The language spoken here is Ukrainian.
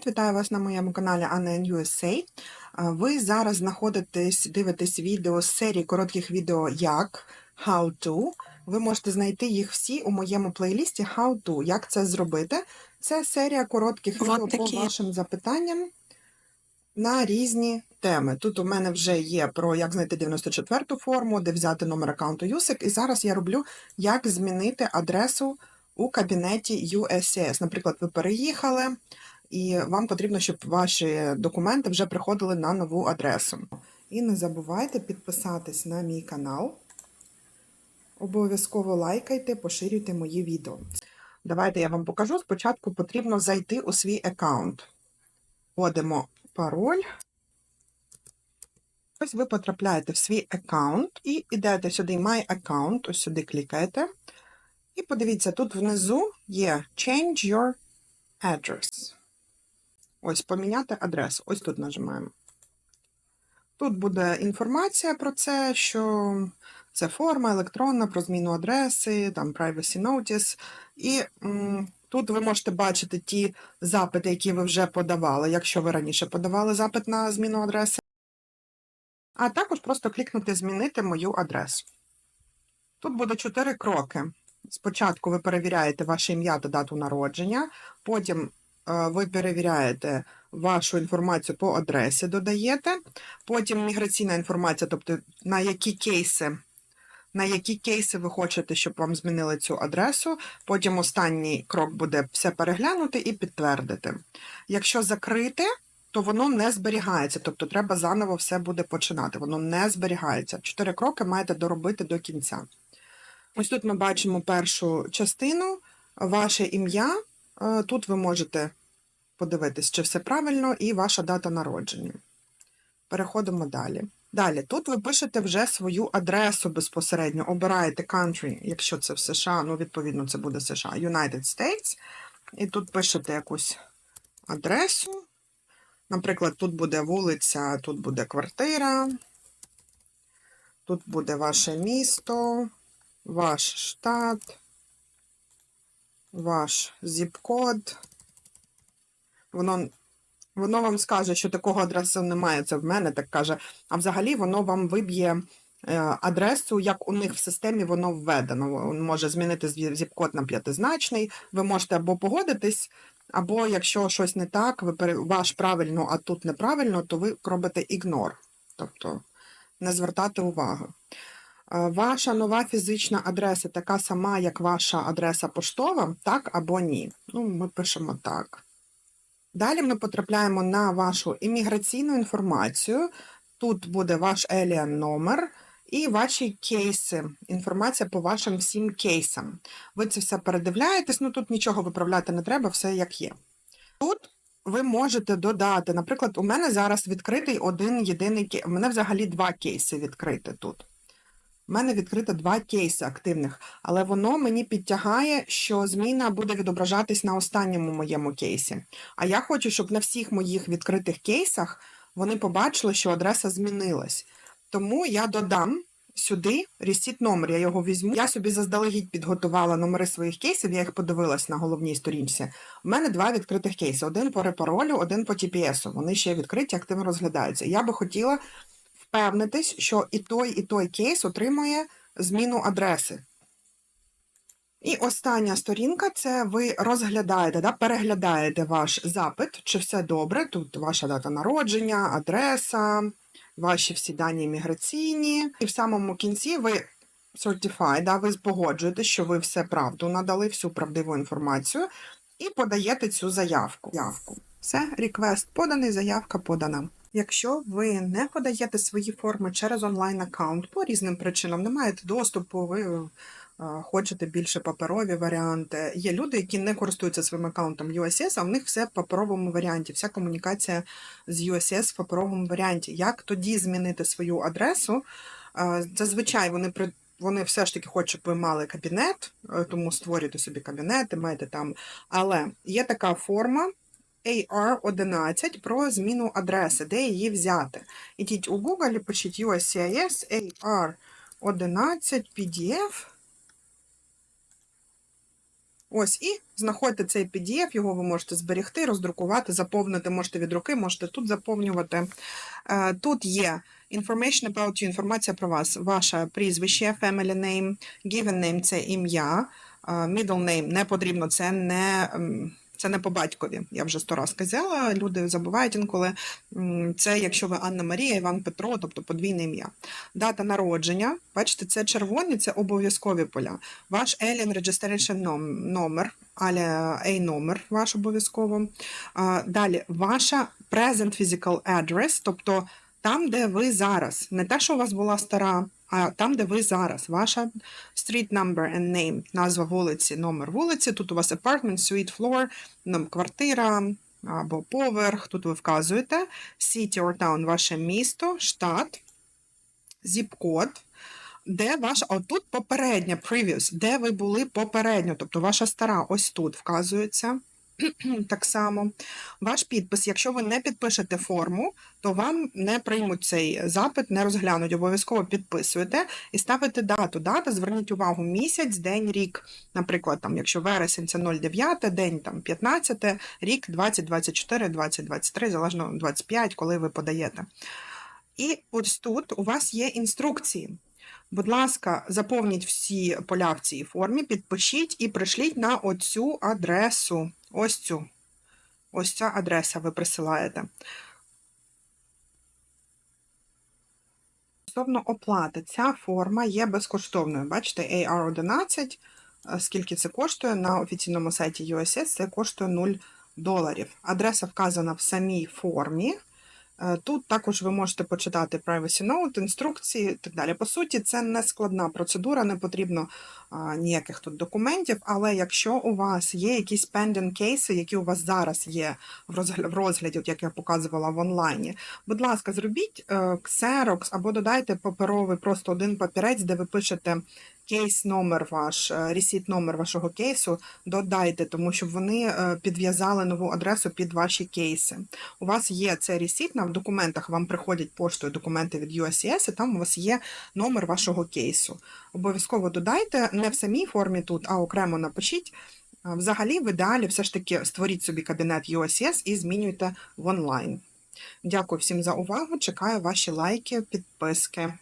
Привіт, вітаю вас на моєму каналі Anna USA. Ви зараз знаходитесь, дивитесь відео з серії коротких відео як How to. Ви можете знайти їх всі у моєму плейлісті How to. Як це зробити? Це серія коротких Вот відео по вашим запитанням на різні теми. Тут у мене вже є про як знайти 94-ту форму, де взяти номер аккаунту USIC. І зараз я роблю, як змінити адресу у кабінеті USCIS. Наприклад, ви переїхали, і вам потрібно, щоб ваші документи вже приходили на нову адресу. І не забувайте підписатись на мій канал. Обов'язково лайкайте, поширюйте мої відео. Давайте я вам покажу. Спочатку потрібно зайти у свій аккаунт. Вводимо пароль. Ось ви потрапляєте в свій аккаунт і йдете сюди My Account, ось сюди клікаєте. І подивіться, тут внизу є Change your address. Ось поміняти адресу. Ось тут нажимаємо. Тут буде інформація про це, що це форма електронна про зміну адреси, там privacy notice. І м, тут ви можете бачити ті запити, які ви вже подавали, якщо ви раніше подавали запит на зміну адреси. А також просто клікнути Змінити мою адресу. Тут буде чотири кроки. Спочатку ви перевіряєте ваше ім'я та дату народження, потім ви перевіряєте вашу інформацію по адресі, додаєте, потім міграційна інформація, тобто на які кейси, на які кейси ви хочете, щоб вам змінили цю адресу. Потім останній крок буде все переглянути і підтвердити. Якщо закрити, то воно не зберігається, тобто треба заново все буде починати. Воно не зберігається. Чотири кроки маєте доробити до кінця. Ось тут ми бачимо першу частину, ваше ім'я. Е, Тут ви можете подивитись, чи все правильно, і ваша дата народження. Переходимо далі. Далі, тут ви пишете вже свою адресу безпосередньо, обираєте country, якщо це в США, ну, відповідно, це буде США, United States. І тут пишете якусь адресу. Наприклад, тут буде вулиця, тут буде квартира, тут буде ваше місто, ваш штат, ваш зіп-код. Воно, воно вам скаже, що такого адресу немає, це в мене так каже. А взагалі воно вам виб'є е, адресу, як у них в системі воно введено. Він може змінити зі- зіп-код на п'ятизначний. Ви можете або погодитись, або якщо щось не так, ви ваш правильно, а тут неправильно, то ви робите ігнор. Тобто не звертати увагу. Е, Ваша нова фізична адреса така сама, як ваша адреса поштова, так або ні. Ну, ми пишемо так. Далі ми потрапляємо на вашу імміграційну інформацію. Тут буде ваш alien номер і ваші кейси. Інформація по вашим всім кейсам. Ви це все передивляєтесь, ну тут нічого виправляти не треба, все як є. Тут ви можете додати, наприклад, у мене зараз відкритий один єдиний кейс. У мене взагалі два кейси відкрити тут. У мене відкрито два кейси активних, але воно мені підтягає, що зміна буде відображатись на останньому моєму кейсі. А я хочу, щоб на всіх моїх відкритих кейсах вони побачили, що адреса змінилась. Тому я додам сюди ресіт номер, я його візьму. Я собі заздалегідь підготувала номери своїх кейсів, я їх подивилась на головній сторінці. У мене два відкритих кейси: один по репаролю, один по TPS. Вони ще відкриті, активно розглядаються. Я би хотіла впевнитись, що і той, і той кейс отримує зміну адреси. І остання сторінка це ви розглядаєте, да, переглядаєте ваш запит, чи все добре. Тут ваша дата народження, адреса, ваші всі дані міграційні. І в самому кінці ви certify, да, ви погоджуєте, що ви все правду надали, всю правдиву інформацію, і подаєте цю заявку. Явку. Все, реквест поданий, заявка подана. Якщо ви не подаєте свої форми через онлайн-аккаунт по різним причинам, не маєте доступу, ви е, хочете більше паперові варіанти. Є люди, які не користуються своїм аккаунтом USS, а в них все в паперовому варіанті, вся комунікація з USS в паперовому варіанті. Як тоді змінити свою адресу? Е, Зазвичай вони при вони все ж таки хочуть, щоб ви мали кабінет, е, тому створюйте собі кабінети, маєте там. Але є така форма AR11 про зміну адреси, де її взяти. Ідіть у Google, пишіть USCIS AR11 PDF. Ось і знаходьте цей PDF, його ви можете зберегти, роздрукувати, заповнити, можете від руки, можете тут заповнювати. Е, Тут є information about you, інформація про вас, ваше прізвище, family name, given name – це ім'я, е, middle name не потрібно, це не, це не по батькові. Я вже сто раз казала, люди забувають інколи. Це якщо ви Анна Марія, Іван Петро, тобто подвійне ім'я. Дата народження, бачите, це червоні, це обов'язкові поля. Ваш Alien Registration номер, але A номер ваш обов'язково. Далі, ваша present physical address, тобто там, де ви зараз, не те, що у вас була стара, а там, де ви зараз, ваша street number and name, назва вулиці, номер вулиці. Тут у вас apartment, suite, floor, квартира або поверх. Тут ви вказуєте city or town, ваше місто, штат, zip-код, де ваша, а тут попередня, previous, де ви були попередньо, тобто ваша стара, ось тут вказується. Так само. Ваш підпис, якщо ви не підпишете форму, то вам не приймуть цей запит, не розглянуть. Обов'язково підписуєте і ставите дату. Дата, зверніть увагу, місяць, день, рік. Наприклад, там, якщо вересень це 09, день там 15, рік 2024, 2023, залежно 25, коли ви подаєте. І ось тут у вас є інструкції. Будь ласка, заповніть всі поля в цій формі, підпишіть і пришліть на оцю адресу. Ось цю. Ось ця адреса ви присилаєте. Стосовно оплати, ця форма є безкоштовною. Бачите, AR11, е, скільки це коштує на офіційному сайті USS, це коштує 0 доларів. Адреса вказана в самій формі. Е, Тут також ви можете почитати privacy note, інструкції і так далі. По суті, це не складна процедура, не потрібно а, ніяких тут документів. Але якщо у вас є якісь pending кейси, які у вас зараз є в розгля- в розгляді, от як я показувала в онлайні, будь ласка, зробіть е, Xerox або додайте паперовий просто один папірець, де ви пишете кейс номер ваш, е, ресіт номер вашого кейсу, додайте, тому щоб вони е, підв'язали нову адресу під ваші кейси. У вас є цей ресіт, на документах вам приходять поштою документи від USCS, і там у вас є номер вашого кейсу. Обов'язково додайте, не в самій формі тут, а окремо напишіть. Взагалі, в ідеалі, все ж таки створіть собі кабінет USCS і змінюйте в онлайн. Дякую всім за увагу. Чекаю ваші лайки, підписки.